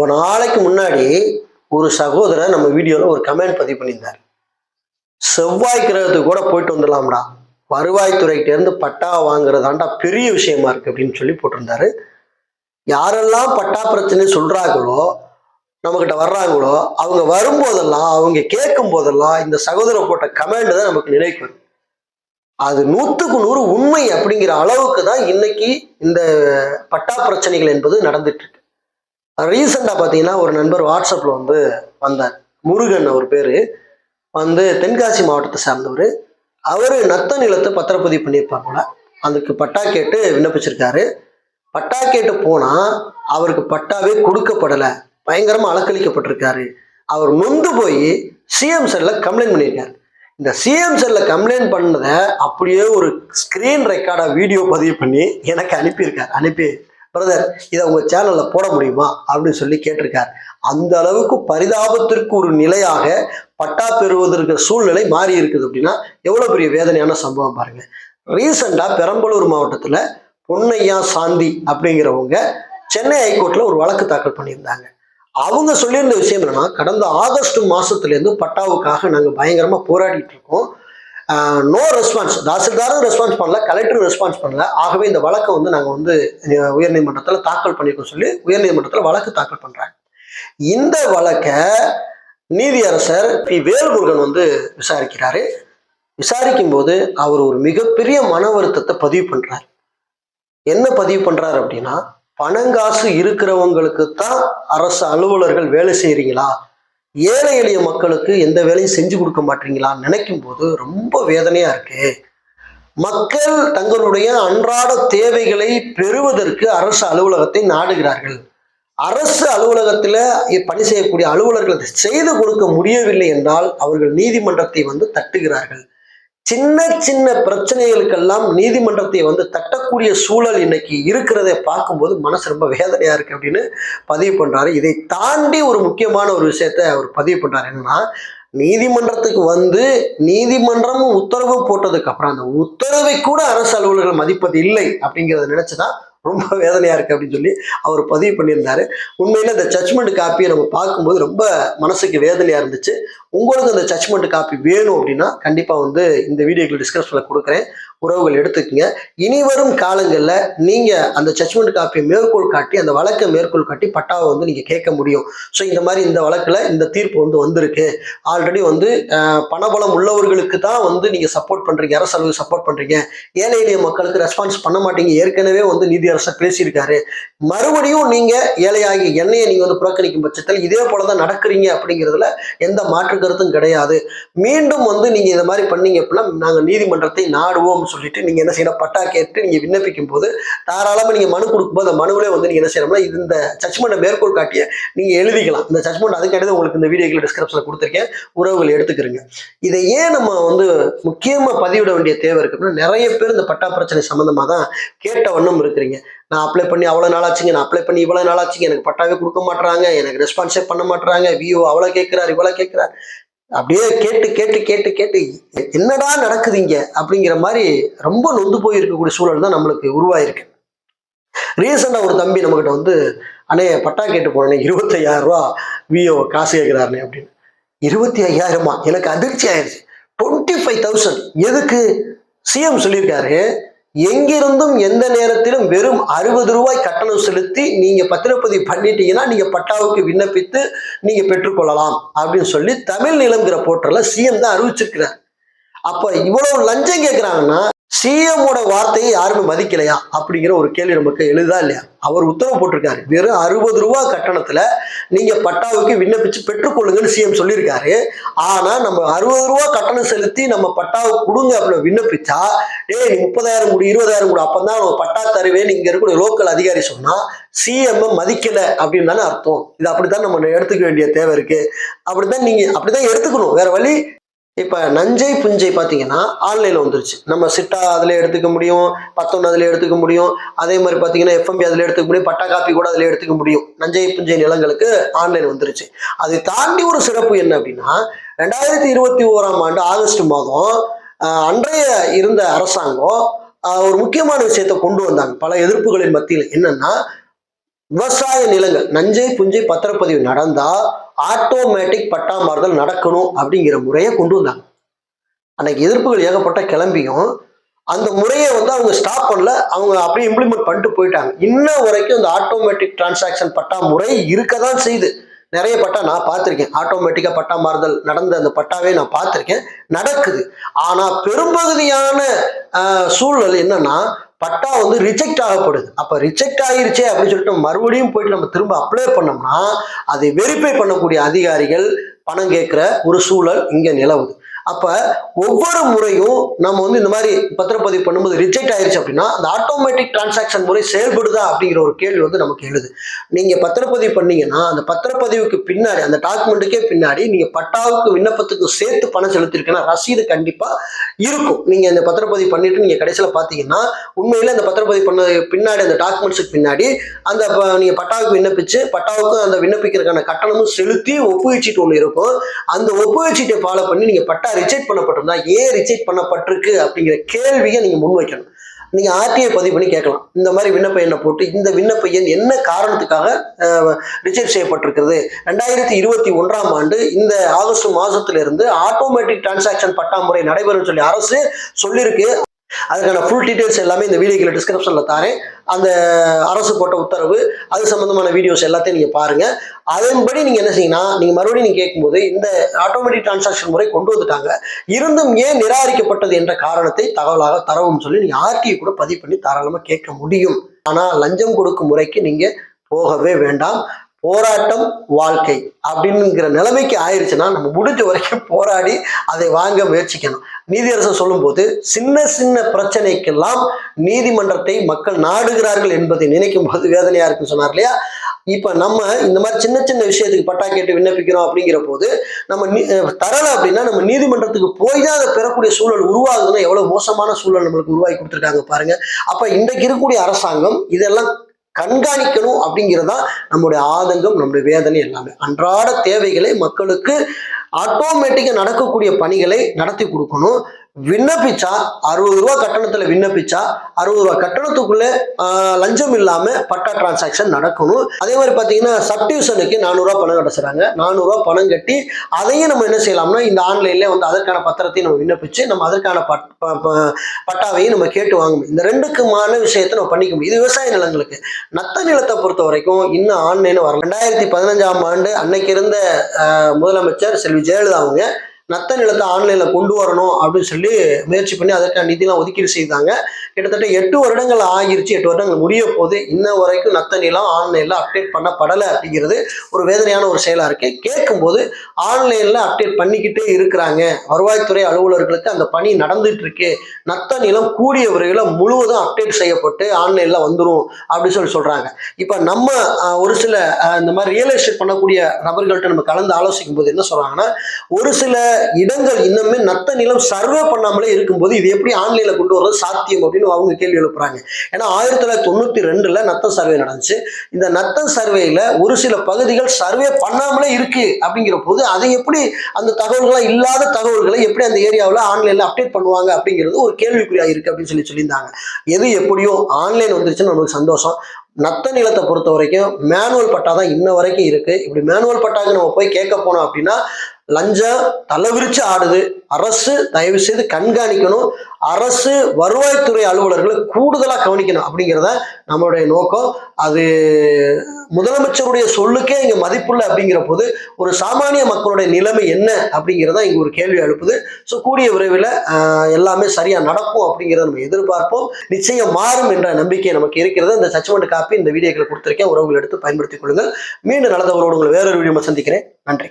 ரொம்ப நாளைக்கு முன்னாடி ஒரு சகோதரர் நம்ம வீடியோவில் ஒரு கமெண்ட் பதிவு பண்ணியிருந்தார். செவ்வாய் கிரகத்துக்கு கூட போயிட்டு வந்துடலாம்டா. வருவாய்த்துறைகிட்ட இருந்து பட்டா வாங்குறதாண்டா பெரிய விஷயமா இருக்கு அப்படின்னு சொல்லி போட்டிருந்தாரு. யாரெல்லாம் பட்டா பிரச்சனை சொல்றாங்களோ நம்மகிட்ட வர்றாங்களோ அவங்க வரும்போதெல்லாம் அவங்க கேட்கும் போதெல்லாம் இந்த சகோதரர் போட்ட கமெண்ட் தான் நமக்கு நினைக்கு வரும். அது நூற்றுக்கு நூறு உண்மை அப்படிங்கிற அளவுக்கு தான் இன்னைக்கு இந்த பட்டா பிரச்சனைகள் என்பது நடந்துட்டு இருக்கு. ரீசெண்டாக பார்த்தீங்கன்னா ஒரு நண்பர் வாட்ஸ்அப்பில் வந்து வந்தார். முருகன் அவர் பேர். வந்து தென்காசி மாவட்டத்தை சார்ந்தவர். அவர் நத்த நிலத்தை பத்திரப்பதிவு பண்ணியிருப்பார் போல. அதுக்கு பட்டா கேட்டு விண்ணப்பிச்சிருக்காரு. பட்டா கேட்டு போனால் அவருக்கு பட்டாவே கொடுக்கப்படலை. பயங்கரமாக அலக்களிக்கப்பட்டிருக்காரு அவர் நொந்து போய் சிஎம் செல்ல கம்ப்ளைண்ட் பண்ணியிருக்காரு. இந்த சிஎம் செல்ல கம்ப்ளைண்ட் பண்ணதை அப்படியே ஒரு ஸ்க்ரீன் ரெக்கார்டாக வீடியோ பதிவு பண்ணி எனக்கு அனுப்பியிருக்கார். அனுப்பி பிரதர் இதை உங்கள் சேனலில் போட முடியுமா? அப்படின்னு சொல்லி கேட்டிருக்கார். அந்த அளவுக்கு பரிதாபத்திற்கு ஒரு நிலையாக பட்டா பெறுவதற்கு சூழ்நிலை மாறி இருக்குது அப்படின்னா எவ்வளோ பெரிய வேதனையான சம்பவம் பாருங்க. ரீசெண்டாக பெரம்பலூர் மாவட்டத்தில் பொன்னையா சாந்தி அப்படிங்கிறவங்க சென்னை ஹைகோர்ட்டில் ஒரு வழக்கு தாக்கல் பண்ணியிருந்தாங்க. அவங்க சொல்லியிருந்த விஷயம் என்னன்னா கடந்த ஆகஸ்ட் மாசத்துலேருந்து பட்டாவுக்காக நாங்கள் பயங்கரமாக போராடிட்டு இருக்கோம். நோ ரெஸ்பான்ஸ் தாசில்தாரும் ரெஸ்பான்ஸ் பண்ணல கலெக்டரும் ரெஸ்பான்ஸ் பண்ணல. ஆகவே இந்த வழக்கை வந்து நாங்கள் வந்து உயர்நீதிமன்றத்தில் தாக்கல் பண்ணிருக்கோம் சொல்லி உயர்நீதிமன்றத்தில் வழக்கு தாக்கல் பண்ணுறாங்க இந்த வழக்கை நீதியரசர் பி. வேல்முருகன் வந்து விசாரிக்கிறாரு. விசாரிக்கும் போது அவர் ஒரு மிகப்பெரிய மன வருத்தத்தை பதிவு பண்ணுறார் என்ன பதிவு பண்ணுறாரு அப்படின்னா பணங்காசு இருக்கிறவங்களுக்கு தான் அரசு அலுவலர்கள் வேலை செய்கிறீங்களா ஏழை எளிய மக்களுக்கு எந்த வேலையும் செஞ்சு கொடுக்க மாட்டீங்களான்னு நினைக்கும் போது ரொம்ப வேதனையா இருக்கு. மக்கள் தங்களுடைய அன்றாட தேவைகளை பெறுவதற்கு அரசு அலுவலகத்தை நாடுகிறார்கள். அரசு அலுவலகத்தில் பணி செய்யக்கூடிய அலுவலர்கள் செய்து கொடுக்க முடியவில்லை என்றால் அவர்கள் நீதிமன்றத்தை வந்து தட்டுகிறார்கள். சின்ன சின்ன பிரச்சனைகளுக்கெல்லாம் நீதிமன்றத்தை வந்து தட்டக்கூடிய சூழல் இன்னைக்கு இருக்கிறதை பார்க்கும்போது மனசு ரொம்ப வேதனையா இருக்கு அப்படின்னு பதிவு பண்றாரு. இதை தாண்டி ஒரு முக்கியமான ஒரு விஷயத்த அவர் பதிவு பண்றாரு. என்னன்னா நீதிமன்றத்துக்கு வந்து நீதிமன்றமும் உத்தரவு போட்டதுக்கு அப்புறம் அந்த உத்தரவை கூட அரசு அலுவலர்கள் மதிப்பது இல்லை அப்படிங்கிறத நினைச்சுதான் ரொம்ப வேதனையா இருக்கு அப்படின்னு சொல்லி அவர் பதிவு பண்ணியிருந்தாரு. உண்மையில இந்த ஜட்மெண்ட் காப்பியை நம்ம பார்க்கும்போது ரொம்ப மனசுக்கு வேதனையா இருந்துச்சு. உங்களுக்கு அந்த ஜட்மெண்ட் காப்பி வேணும் அப்படின்னா கண்டிப்பா வந்து இந்த வீடியோக்கு பண்ண கொடுக்குறேன். உறவுகள் எடுத்துக்கங்க. இனி வரும் காலங்களில் நீங்கள் அந்த ஜட்மெண்ட் காப்பியை மேற்கோள் காட்டி அந்த வழக்கை மேற்கோள் காட்டி பட்டாவை வந்து நீங்கள் கேட்க முடியும். ஸோ இந்த மாதிரி இந்த வழக்கில் இந்த தீர்ப்பு வந்து வந்திருக்கு. ஆல்ரெடி வந்து பணபலம் உள்ளவர்களுக்கு தான் வந்து நீங்கள் சப்போர்ட் பண்ணுறீங்க அரசு சப்போர்ட் பண்ணுறீங்க ஏழை எளிய மக்களுக்கு ரெஸ்பான்ஸ் பண்ண மாட்டீங்க. ஏற்கனவே வந்து நீதியரசர் பேசியிருக்காரு. மறுபடியும் நீங்கள் ஏழையாகி என்னையை நீங்கள் வந்து புறக்கணிக்கும் பட்சத்தில் இதே போல தான் நடக்கிறீங்க அப்படிங்கிறதுல எந்த மாற்று கருத்தும் கிடையாது. மீண்டும் வந்து நீங்கள் இந்த மாதிரி பண்ணீங்க அப்படின்னா நாங்கள் நீதிமன்றத்தை சொல்லிட்டு நீங்க என்ன செய்யணும்? பட்டா கேட்டு நீங்க விண்ணப்பிக்கும் போது தாராளமா நீங்க மனு கொடுக்கும்போது அந்த மனுவிலே வந்து நீங்க என்ன செய்யணும்னா இது இந்த ஜட்மெண்ட்டை மேற்கோள் காட்டிய நீங்க எழுதிக்கலாம். இந்த ஜட்மெண்ட் அதுக்கடுத்து உங்களுக்கு இந்த வீடியோக்கள் டிஸ்கிரிப்ஷன்ல கொடுத்துருக்கேன். உறவுகள் எடுத்துக்கிறீங்க. இதை ஏன் நம்ம வந்து முக்கியமா பதிவிட வேண்டிய தேவை இருக்கு நிறைய பேர் இந்த பட்டா பிரச்சனை சம்பந்தமா தான் கேட்ட வண்ணம் இருக்கிறீங்க. நான் அப்ளை பண்ணி அவ்வளோ நாளாச்சுங்க. நான் அப்ளை பண்ணி இவ்வளோ நாளாச்சுங்க. எனக்கு பட்டாவே கொடுக்க மாட்டுறாங்க எனக்கு ரெஸ்பான்ஸே பண்ண மாட்டுறாங்க வியூ அவ்வளோ கேட்குறாரு இவ்வளோ கேட்குறாரு. அப்படியே கேட்டு கேட்டு கேட்டு கேட்டு என்னடா நடக்குது இங்க அப்படிங்கிற மாதிரி ரொம்ப நொந்து போய் இருக்கக்கூடிய சூழல் தான் நம்மளுக்கு உருவாயிருக்கு. ரீசெண்டாக ஒரு தம்பி நம்மகிட்ட வந்து அண்ணே பட்டா கேட்டு போனே இருபத்தையாயிரம் ரூபா விஓ காசு கேட்குறாருனே அப்படின்னு. இருபத்தி ஐயாயிரமா எனக்கு அதிர்ச்சி ஆயிடுச்சு டுவெண்ட்டி ஃபைவ் தௌசண்ட் எதுக்கு சிஎம் சொல்லியிருக்காரு எங்கிருந்தும் எந்த நேரத்திலும் வெறும் அறுபது ரூபாய் கட்டணம் செலுத்தி நீங்க பத்திரப்பதிவு பண்ணிட்டீங்கன்னா நீங்க பட்டாவுக்கு விண்ணப்பித்து நீங்க பெற்றுக்கொள்ளலாம் அப்படின்னு சொல்லி தமிழ் நிலம்ங்கிற போர்ட்டல்ல சிஎம் தான் அறிவிச்சிருக்கிறார். அப்ப இவ்வளவு லஞ்சம் கேட்கிறாங்கன்னா சிஎம்மோட வார்த்தையை யாருமே மதிக்கலையா? அப்படிங்கிற ஒரு கேள்வி நமக்கு எழுதா இல்லையா? அவர் உத்தரவு போட்டிருக்காரு. வெறும் அறுபது ரூபா கட்டணத்துல நீங்க பட்டாவுக்கு விண்ணப்பிச்சு பெற்றுக்கொள்ளுங்கன்னு சிஎம் சொல்லியிருக்காரு. ஆனா நம்ம அறுபது ரூபா கட்டணம் செலுத்தி நம்ம பட்டாவுக்கு கொடுங்க அப்படின்னு விண்ணப்பிச்சா ஏய் முப்பதாயிரம் கூட இருபதாயிரம் கூட அப்பதான் பட்டா தருவேன் இங்க இருக்கக்கூடிய லோக்கல் அதிகாரி சொன்னா சிஎம் மதிக்கல அப்படின்னு தானே அர்த்தம். இது அப்படித்தான் நம்ம எடுத்துக்க வேண்டிய தேவை இருக்கு. அப்படித்தான் நீங்க அப்படிதான் எடுத்துக்கணும். வேற வழி இப்ப நஞ்சை புஞ்சை பாத்தீங்கன்னா ஆன்லைன்ல வந்துருச்சு. நம்ம சிட்டா அதுல எடுத்துக்க முடியும் பத்தொன்னு அதுல எடுத்துக்க முடியும். அதே மாதிரி பாத்தீங்கன்னா எஃப்எம்பி அதுல எடுத்துக்க முடியும் பட்டா காப்பி கூட அதுல எடுத்துக்க முடியும். நஞ்சை புஞ்சை நிலங்களுக்கு ஆன்லைன் வந்துருச்சு. அதை தாண்டி ஒரு சிறப்பு என்ன அப்படின்னா ரெண்டாயிரத்தி இருபத்தி ஓராம் ஆண்டு ஆகஸ்ட் மாதம் அன்றைய இருந்த அரசாங்கம் ஒரு முக்கியமான விஷயத்தை கொண்டு வந்தாங்க. பல எதிர்ப்புகளின் மத்தியில் என்னன்னா விவசாய நிலங்கள் நஞ்சை புஞ்சை பத்திரப்பதிவு நடந்தா ஆட்டோமேட்டிக் பட்டா மாறுதல் நடக்கணும் அப்படிங்கிற முறையை கொண்டு வந்தாங்க. அன்னைக்கு எதிர்ப்புகள் ஏகப்பட்ட கிளம்பியும் அந்த முறையை வந்து அவங்க ஸ்டாப் பண்ணல அவங்க அப்படியே இம்ப்ளிமெண்ட் பண்ணிட்டு போயிட்டாங்க. இன்ன வரைக்கும் இந்த ஆட்டோமேட்டிக் டிரான்சாக்ஷன் பட்டா முறை இருக்க தான் செய்யுது. நிறைய பட்டா நான் பார்த்துருக்கேன். ஆட்டோமேட்டிக்காக பட்டா மாறுதல் நடந்த அந்த பட்டாவே நான் பார்த்துருக்கேன். நடக்குது. ஆனால் பெரும்பகுதியான சூழல் என்னன்னா பட்டா வந்து ரிஜெக்ட் ஆகப்படுது. அப்போ ரிஜெக்ட் ஆயிருச்சே அப்படின்னு சொல்லிட்டு மறுபடியும் போயிட்டு நம்ம திரும்ப அப்ளை பண்ணோம்னா அதை வெரிஃபை பண்ணக்கூடிய அதிகாரிகள் பணம் கேட்குற ஒரு சூழல் இங்கே நிலவுது. அப்ப ஒவ்வொரு முறையும் நம்ம வந்து இந்த மாதிரி பத்திரப்பதிவு பண்ணும்போது ரிஜெக்ட் ஆயிருச்சு அப்படின்னா அந்த ஆட்டோமேட்டிக் டிரான்சாக்ஷன் முறை செயல்படுதா அப்படிங்கிற ஒரு கேள்வி வந்து நமக்கு எழுது. நீங்க பத்திரப்பதிவு பண்ணீங்கன்னா அந்த பத்திரப்பதிவுக்கு பின்னாடி அந்த டாக்குமெண்ட்டுக்கே பின்னாடி நீங்க பட்டாவுக்கு விண்ணப்பத்துக்கு சேர்த்து பணம் செலுத்திருக்கேன்னா ரசீது கண்டிப்பா இருக்கும். நீங்க அந்த பத்திரப்பதிவு பண்ணிட்டு நீங்க கடைசியில பாத்தீங்கன்னா உண்மையில அந்த பத்திரப்பதிவு பண்ண பின்னாடி அந்த டாக்குமெண்ட்ஸுக்கு பின்னாடி அந்த ப- நீங்க பட்டாவுக்கு விண்ணப்பிச்சு பட்டாவுக்கு அந்த விண்ணப்பிக்கிறதுக்கான கட்டணமும் செலுத்தி ஒப்புகைச்சீட்டு ஒன்று இருக்கும். அந்த ஒப்புகைச்சீட்டை ஃபாலோ பண்ணி நீங்க பட்டா ரிஜெக்ட் பண்ணப்பட்டிருந்தா ஏன் ரிஜெக்ட் பண்ணப்பட்டிருக்கு அப்படிங்கிற கேள்வியை நீங்க முன்வைக்கணும். நீங்க ஆர்டிஐ பதிவு பண்ணி கேட்கலாம். இந்த மாதிரி விண்ணப்ப எண்ணை போட்டு இந்த விண்ணப்ப எண் என்ன காரணத்துக்காக ரிஜெக்ட் செய்யப்பட்டிருக்கிறது? ரெண்டாயிரத்தி இருபத்தி ஒன்றாம் ஆண்டு இந்த ஆகஸ்ட் மாதத்திலிருந்து ஆட்டோமேட்டிக் டிரான்சாக்ஷன் பட்டா முறை நடைபெறும் சொல்லி அரசு சொல்லியிருக்கு. அதுக்கான ஃபுல் டீட்டெயில்ஸ் எல்லாமே இந்த வீடியோக்கில் டிஸ்கிரிப்ஷனில் தாரேன் அந்த அரசு போட்ட உத்தரவு அது சம்மந்தமான வீடியோஸ் எல்லாத்தையும் நீங்கள் பாருங்க. அதன்படி நீங்கள் என்ன செய்யணும் நீங்கள் மறுபடியும் நீங்கள் கேட்கும்போது இந்த ஆட்டோமேட்டிக் டிரான்சாக்ஷன் முறை கொண்டு வந்துட்டாங்க. இருந்தும் ஏன் நிராகரிக்கப்பட்டது என்ற காரணத்தை தகவலாக தரவும் சொல்லி நீங்கள் ஆர்டிஐ கூட பதிவு பண்ணி தாராளமாக கேட்க முடியும். ஆனால் லஞ்சம் கொடுக்கும் முறைக்கு நீங்கள் போகவே வேண்டாம். போராட்டம் வாழ்க்கை அப்படிங்கிற நிலைமைக்கு ஆயிடுச்சுன்னா நம்ம முடிஞ்ச வரைக்கும் போராடி அதை வாங்க முயற்சிக்கணும். நீதியரசர் சொல்லும்போது சின்ன சின்ன பிரச்சனைக்கெல்லாம் நீதிமன்றத்தை மக்கள் நாடுகிறார்கள் என்பதை நினைக்கும் போது வேதனையா இருக்குன்னு சொன்னார் இல்லையா? இப்ப நம்ம இந்த மாதிரி சின்ன சின்ன விஷயத்துக்கு பட்டா கேட்டு விண்ணப்பிக்கிறோம் அப்படிங்கிற போது நம்ம நீ- தரல அப்படின்னா நம்ம நீதிமன்றத்துக்கு போய் தான் அதை பெறக்கூடிய சூழல் உருவாகுதுன்னா எவ்வளவு மோசமான சூழல் நம்மளுக்கு உருவாக்கி கொடுத்துருக்காங்க பாருங்க. அப்ப இன்றைக்கு இருக்கக்கூடிய அரசாங்கம் இதெல்லாம் கண்காணிக்கணும் அப்படிங்கிறதான் நம்முடைய ஆதங்கம் நம்முடைய வேதனை எல்லாமே. அன்றாட தேவைகளை மக்களுக்கு ஆட்டோமேட்டிக்காக நடக்கக்கூடிய பணிகளை நடத்தி கொடுக்கணும். விண்ணப்பிச்சா அறுபது ரூபா கட்டணத்துல விண்ணப்பிச்சா அறுபது ரூபா கட்டணத்துக்குள்ளே லஞ்சம் இல்லாம பட்டா டிரான்சாக்ஷன் நடக்கணும். அதே மாதிரி பாத்தீங்கன்னா சப்டிவிஷனுக்கு நானூறுரூவா பணம் கட்ட சொல்றாங்க. நானூறுரூவா பணம் கட்டி அதையும் நம்ம என்ன செய்யலாம்னா இந்த ஆன்லைன்ல வந்து அதற்கான பத்திரத்தையும் நம்ம விண்ணப்பிச்சு நம்ம அதற்கான பட் ப- பட்டாவையும் நம்ம கேட்டு வாங்கணும். இந்த ரெண்டுக்குமான விஷயத்தை நம்ம பண்ணிக்க முடியும். இது விவசாய நிலங்களுக்கு. நத்த நிலத்தை பொறுத்த வரைக்கும் இன்னும் ஆன்லைன் வரல. ரெண்டாயிரத்தி பதினஞ்சாம் ஆண்டு அன்னைக்கு இருந்த முதலமைச்சர் செல்வி ஜெயலலிதா அவங்க நத்த நிலத்தை ஆன்லைனில் கொண்டு வரணும் அப்படின்னு சொல்லி முயற்சி பண்ணி அதற்கான நிதிலாம் ஒதுக்கீடு செய்தாங்க. கிட்டத்தட்ட எட்டு வருடங்கள் ஆகிருச்சு. எட்டு வருடங்கள் முடிய போது இன்ன வரைக்கும் நத்த நிலம் ஆன்லைனில் அப்டேட் பண்ணப்படலை அப்படிங்கிறது ஒரு வேதனையான ஒரு செயலாக இருக்கு. கேட்கும்போது ஆன்லைனில் அப்டேட் பண்ணிக்கிட்டே இருக்கிறாங்க. வருவாய்த்துறை அலுவலர்களுக்கு அந்த பணி நடந்துட்டு இருக்கு. நத்த நிலம் கூடிய விரைவில் முழுவதும் அப்டேட் செய்யப்பட்டு ஆன்லைனில் வந்துடும் அப்படின்னு சொல்லி சொல்கிறாங்க இப்போ நம்ம ஒரு சில இந்த மாதிரி ரியல் எஸ்டேட் பண்ணக்கூடிய நபர்கள்ட்ட நம்ம கலந்து ஆலோசிக்கும் போது என்ன சொல்கிறாங்கன்னா ஒரு சில இடங்கள் இன்னுமே நத்த நிலம் சர்வே பண்ணாமலே இருக்கும்போது இது எப்படி ஆன்லைனில் கொண்டு வர்றது சாத்தியம் அப்படின்னு அவங்க கேள்வி எழுப்புறாங்க. ஏன்னா ஆயிரத்தி தொள்ளாயிரத்தி தொண்ணூற்றி ரெண்டில் நத்த சர்வே நடந்துச்சு. இந்த நத்தம் சர்வேயில் ஒரு சில பகுதிகள் சர்வே பண்ணாமலே இருக்கு அப்படிங்கிற போது அதை எப்படி அந்த தகவல்களாக இல்லாத தகவல்களை எப்படி அந்த ஏரியாவில் ஆன்லைனில் அப்டேட் பண்ணுவாங்க அப்படிங்கிறது ஒரு கேள்விக்குறியாக இருக்கு அப்படின்னு சொல்லி சொல்லியிருந்தாங்க. எது எப்படியோ ஆன்லைன் வந்துருச்சுன்னு நமக்கு சந்தோஷம். நத்த நிலத்தை பொறுத்த வரைக்கும் மேனுவல் பட்டா தான் இன்ன வரைக்கும் இருக்கு. இப்படி மேனுவல் பட்டாக்கு நம்ம போய் கேட்க போனோம் அப்படின்னா லஞ்சம் தலைவிரிச்சு ஆடுது. அரசு தயவு செய்து கண்காணிக்கணும். அரசு வருவாய்த்துறை அலுவலர்களை கூடுதலாக கவனிக்கணும் அப்படிங்கிறத நம்மளுடைய நோக்கம். அது முதலமைச்சருடைய சொல்லுக்கே இங்கே மதிப்புள்ள அப்படிங்கிற போது ஒரு சாமானிய மக்களுடைய நிலைமை என்ன அப்படிங்கிறத இங்கே ஒரு கேள்வி எழுப்புது. ஸோ கூடிய விரைவில் எல்லாமே சரியாக நடக்கும் அப்படிங்கிறத நம்ம எதிர்பார்ப்போம். நிச்சயம் மாறும் என்ற நம்பிக்கை நமக்கு இருக்கிறது. இந்த சச்மெண்ட் காப்பி இந்த வீடியோக்களை கொடுத்துருக்கேன். உறவுகள் எடுத்து பயன்படுத்திக் கொள்ளுங்கள். மீண்டும் நடந்தவரோடு உங்களை வேறொரு வீடியோ சந்திக்கிறேன். நன்றி.